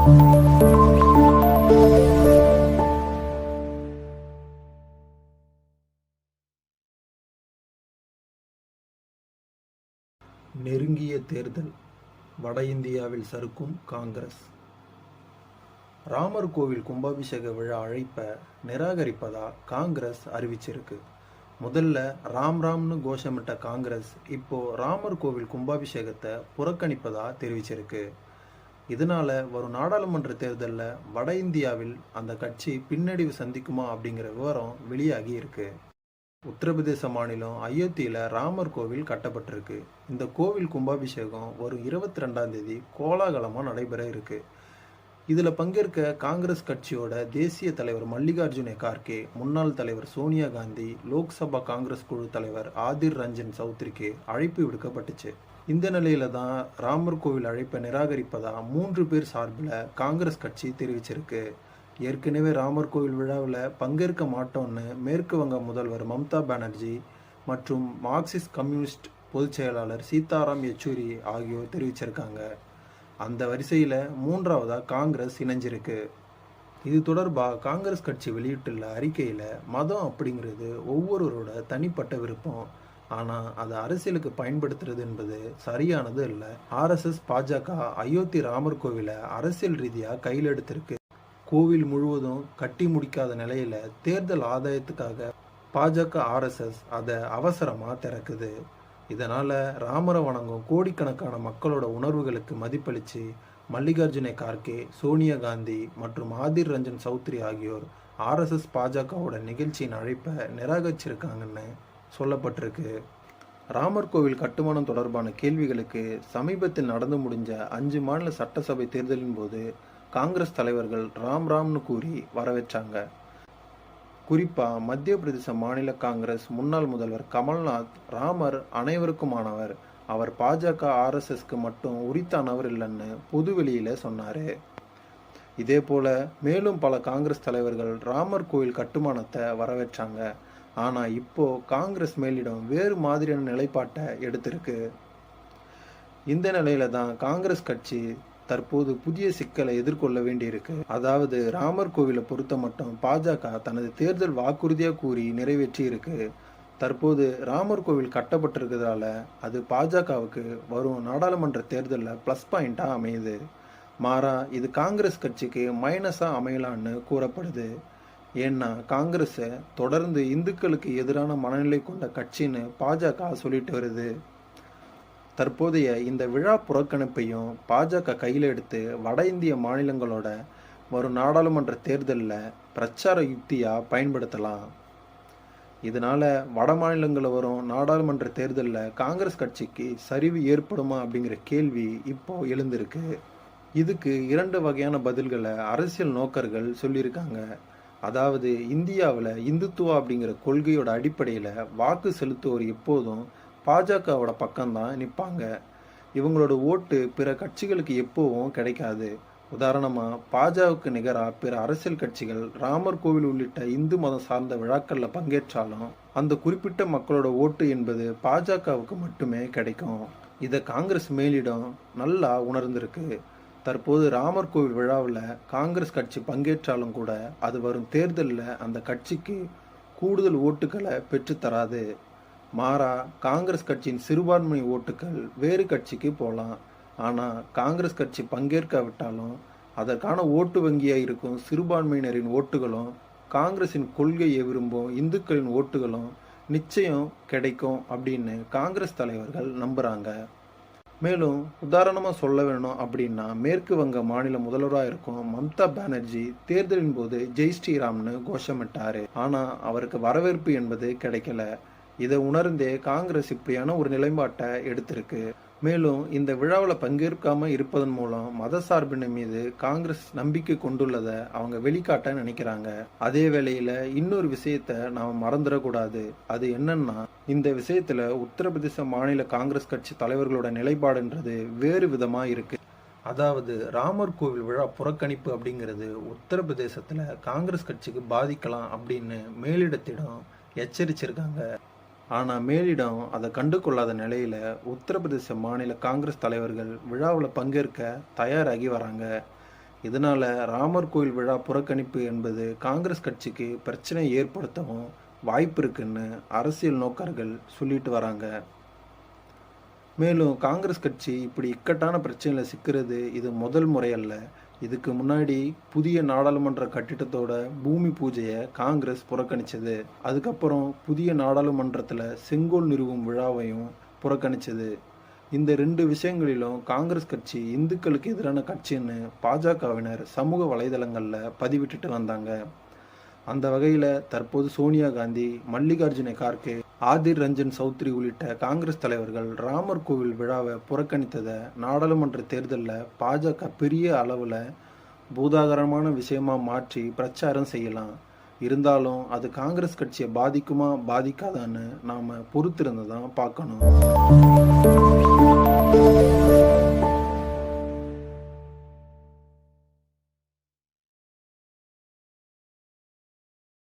நெருங்கிய தேர்தல் வட இந்தியாவில் சறுக்கும் காங்கிரஸ். ராமர் கோவில் கும்பாபிஷேக விழா அழைப்பை நிராகரிப்பதா காங்கிரஸ் அறிவிச்சிருக்கு. முதல்ல ராம் ராம்னு கோஷமிட்ட காங்கிரஸ் இப்போ ராமர் கோவில் கும்பாபிஷேகத்தை புறக்கணிப்பதா தெரிவிச்சிருக்கு. இதனால வரும் நாடாளுமன்ற தேர்தலில் வட இந்தியாவில் அந்த கட்சி பின்னடைவு சந்திக்குமா அப்படிங்கிற விவரம் வெளியாகி இருக்கு. உத்தரப்பிரதேச மாநிலம் அயோத்தியில் ராமர் கோவில் கட்டப்பட்டிருக்கு. இந்த கோவில் கும்பாபிஷேகம் வரும் இருபத்தி ரெண்டாம் தேதி கோலாகலமாக நடைபெற இருக்கு. இதில் பங்கேற்க காங்கிரஸ் கட்சியோட தேசிய தலைவர் மல்லிகார்ஜுன கார்கே முன்னாள் தலைவர் சோனியா காந்தி லோக்சபா காங்கிரஸ் குழு தலைவர் ஆதிர் ரஞ்சன் சௌத்ரிக்கு அழைப்பு விடுக்கப்பட்டுச்சு. இந்த நிலையில தான் ராமர் கோவில் அழைப்பை நிராகரிப்பதா மூன்று பேர் சார்பில் காங்கிரஸ் கட்சி தெரிவிச்சிருக்கு. ஏற்கனவே ராமர் கோவில் விழாவில் பங்கேற்க மாட்டோம்னு மேற்கு வங்க முதல்வர் மம்தா பானர்ஜி மற்றும் மார்க்சிஸ்ட் கம்யூனிஸ்ட் பொதுச் செயலாளர் சீதாராம் யெச்சூரி ஆகியோர் தெரிவிச்சிருக்காங்க. அந்த வரிசையில் மூன்றாவதாக காங்கிரஸ் இணைஞ்சிருக்கு. இது தொடர்பாக காங்கிரஸ் கட்சி வெளியிட்டுள்ள அறிக்கையில் மதம் அப்படிங்கிறது ஒவ்வொருவரோட தனிப்பட்ட விருப்பம். ஆனால் அதை அரசியலுக்கு பயன்படுத்துறது என்பது சரியானது இல்லை ஆர்எஸ்எஸ் பாஜக அயோத்தி ராமர் கோவிலை அரசியல் ரீதியாக கையில் எடுத்திருக்கு. கோவில் முழுவதும் கட்டி முடிக்காத நிலையில தேர்தல் ஆதாயத்துக்காக பாஜக ஆர்எஸ்எஸ் அதை அவசரமாக திறக்குது. இதனால் ராமரை வணங்கும் கோடிக்கணக்கான மக்களோட உணர்வுகளுக்கு மதிப்பளித்து மல்லிகார்ஜுன கார்கே சோனியா காந்தி மற்றும் ஆதிர் ரஞ்சன் சௌத்ரி ஆகியோர் ஆர்எஸ்எஸ் பாஜகவோட நிகழ்ச்சியின் அழைப்பை நிராகரிச்சிருக்காங்கன்னு சொல்லப்பட்டிருக்கு. ராமர் கோவில் கட்டுமானம் தொடர்பான கேள்விகளுக்கு சமீபத்தில் நடந்து முடிஞ்ச அஞ்சு மாநில சட்டசபை தேர்தலின் போது காங்கிரஸ் தலைவர்கள் ராம் ராம்னு கூறி வரவேற்றாங்க. குறிப்பாக மத்திய பிரதேச மாநில காங்கிரஸ் முன்னாள் முதல்வர் கமல்நாத் ராமர் அனைவருக்குமானவர். அவர் பாஜக ஆர்எஸ்எஸ்க்கு மட்டும் உரித்தானவர் இல்லைன்னு பொதுவெளியில் சொன்னார். இதே போல மேலும் பல காங்கிரஸ் தலைவர்கள் ராமர் கோயில் கட்டுமானத்தை வரவேற்றாங்க. ஆனால் இப்போ காங்கிரஸ் மேலிடம் வேறு மாதிரியான நிலைப்பாட்டை எடுத்திருக்கு. இந்த நிலையில தான் காங்கிரஸ் கட்சி தற்போது புதிய சிக்கலை எதிர்கொள்ள வேண்டியிருக்கு. அதாவது ராமர் கோவிலை பொறுத்த மட்டும் பாஜக தனது தேர்தல் வாக்குறுதியாக கூறி நிறைவேற்றி இருக்கு தற்போது ராமர் கோவில் கட்டப்பட்டிருக்கிறதால அது பாஜகவுக்கு வரும் நாடாளுமன்ற தேர்தலில் ப்ளஸ் பாயிண்டாக அமையுது. மாறா இது காங்கிரஸ் கட்சிக்கு மைனஸாக அமையலான்னு கூறப்படுது. ஏன்னா காங்கிரஸை தொடர்ந்து இந்துக்களுக்கு எதிரான மனநிலை கொண்ட கட்சின்னு பாஜக சொல்லிட்டு வருது. தற்போதைய இந்த விழா புறக்கணிப்பையும் பாஜக கையில் எடுத்து வட இந்திய மாநிலங்களோட வரும் நாடாளுமன்ற தேர்தலில் பிரச்சார யுக்தியாக பயன்படுத்தலாம். இதனால் வட மாநிலங்களில் வரும் நாடாளுமன்ற தேர்தலில் காங்கிரஸ் கட்சிக்கு சரிவு ஏற்படுமா அப்படிங்கிற கேள்வி இப்போ எழுந்திருக்கு. இதுக்கு இரண்டு வகையான பதில்களை அரசியல் நோக்கர்கள் சொல்லியிருக்காங்க. அதாவது இந்தியாவில் இந்துத்துவா அப்படிங்கிற கொள்கையோட அடிப்படையில் வாக்கு செலுத்துவோர் எப்போதும் பாஜகவோட பக்கம்தான் நிற்பாங்க இவங்களோட ஓட்டு பிற கட்சிகளுக்கு எப்போவும் கிடைக்காது. உதாரணமாக பாஜகவுக்கு நிகராக பிற அரசியல் கட்சிகள் ராமர் கோவில் உள்ளிட்ட இந்து மதம் சார்ந்த விழாக்களில் பங்கேற்றாலும் அந்த குறிப்பிட்ட மக்களோட ஓட்டு என்பது பாஜகவுக்கு மட்டுமே கிடைக்கும். இதை காங்கிரஸ் மேலிடம் நல்லா உணர்ந்திருக்கு. தற்போது ராமர் கோவில் விழாவில் காங்கிரஸ் கட்சி பங்கேற்றாலும் கூட அது வரும் தேர்தலில் அந்த கட்சிக்கு கூடுதல் ஓட்டுகளை பெற்றுத்தராது மாறா காங்கிரஸ் கட்சியின் சிறுபான்மை ஓட்டுகள் வேறு கட்சிக்கு போகலாம். ஆனால் காங்கிரஸ் கட்சி பங்கேற்காவிட்டாலும் அதற்கான ஓட்டு வங்கியாக இருக்கும் சிறுபான்மையினரின் ஓட்டுகளும் காங்கிரஸின் கொள்கையை விரும்பும் இந்துக்களின் ஓட்டுகளும் நிச்சயம் கிடைக்கும் அப்படின்னு காங்கிரஸ் தலைவர்கள் நம்புகிறாங்க மேலும் உதாரணமாக சொல்ல வேணும் அப்படின்னா மேற்கு வங்க மாநில முதல்வராக இருக்கும் மம்தா பானர்ஜி. தேர்தலின் போது ஜெய் ஸ்ரீராம்னு கோஷமிட்டார். ஆனால் அவருக்கு வரவேற்பு என்பது கிடைக்கல. இதை உணர்ந்தே காங்கிரஸ் இப்படியான ஒரு நிலைப்பாட்டை எடுத்திருக்கு. மேலும் இந்த விழாவில் பங்கேற்காம இருப்பதன் மூலம் மத சார்பின்மை மீது காங்கிரஸ் நம்பிக்கை கொண்டுள்ளதை அவங்க வெளிக்காட்ட நினைக்கிறாங்க. அதே வேளையில் இன்னொரு விஷயத்த நாம் மறந்துடக்கூடாது. அது என்னன்னா இந்த விஷயத்தில் உத்தரப்பிரதேச மாநில காங்கிரஸ் கட்சி தலைவர்களோட நிலைப்பாடுன்றது வேறு விதமாக இருக்குது அதாவது ராமர் கோவில் விழா புறக்கணிப்பு அப்படிங்கிறது உத்தரப்பிரதேசத்தில் காங்கிரஸ் கட்சிக்கு பாதிக்கலாம் அப்படின்னு மேலிடத்திடம் எச்சரிச்சிருக்காங்க. ஆனால் மேலிடம் அதை கண்டு கொள்ளாத நிலையில் உத்தரப்பிரதேச மாநில காங்கிரஸ் தலைவர்கள் விழாவில் பங்கேற்க தயாராகி வராங்க. இதனால் ராமர் கோயில் விழா புறக்கணிப்பு என்பது காங்கிரஸ் கட்சிக்கு பிரச்சனை ஏற்படுத்தவும் வாய்ப்பு இருக்குன்னு அரசியல் நோக்கர்கள் சொல்லிட்டு வராங்க. மேலும் காங்கிரஸ் கட்சி இப்படி இக்கட்டான பிரச்சனையில் சிக்கிறது இது முதல் முறையல்ல. இதுக்கு முன்னாடி புதிய நாடாளுமன்ற கட்டிடத்தோட பூமி பூஜையை காங்கிரஸ் புறக்கணிச்சது. அதுக்கப்புறம் புதிய நாடாளுமன்றத்தில் செங்கோல் நிறுவும் விழாவையும் புறக்கணிச்சது. இந்த ரெண்டு விஷயங்களிலும் காங்கிரஸ் கட்சி இந்துக்களுக்கு எதிரான கட்சின்னு பாஜகவினர் சமூக வலைதளங்களில் பதிவிட்டுட்டு வந்தாங்க. அந்த வகையில் தற்போது சோனியா காந்தி மல்லிகார்ஜுன கார்கே ஆதிர் ரஞ்சன் சௌத்ரி உள்ளிட்ட காங்கிரஸ் தலைவர்கள் ராமர் கோவில் விழாவை புறக்கணித்ததை நாடாளுமன்ற தேர்தலில் பாஜக பெரிய அளவில் பூதாகரமான விஷயமா மாற்றி பிரச்சாரம் செய்யலாம். இருந்தாலும் அது காங்கிரஸ் கட்சியை பாதிக்குமா பாதிக்காதான்னு நாம் பொறுத்திருந்து தான் பார்க்கணும்.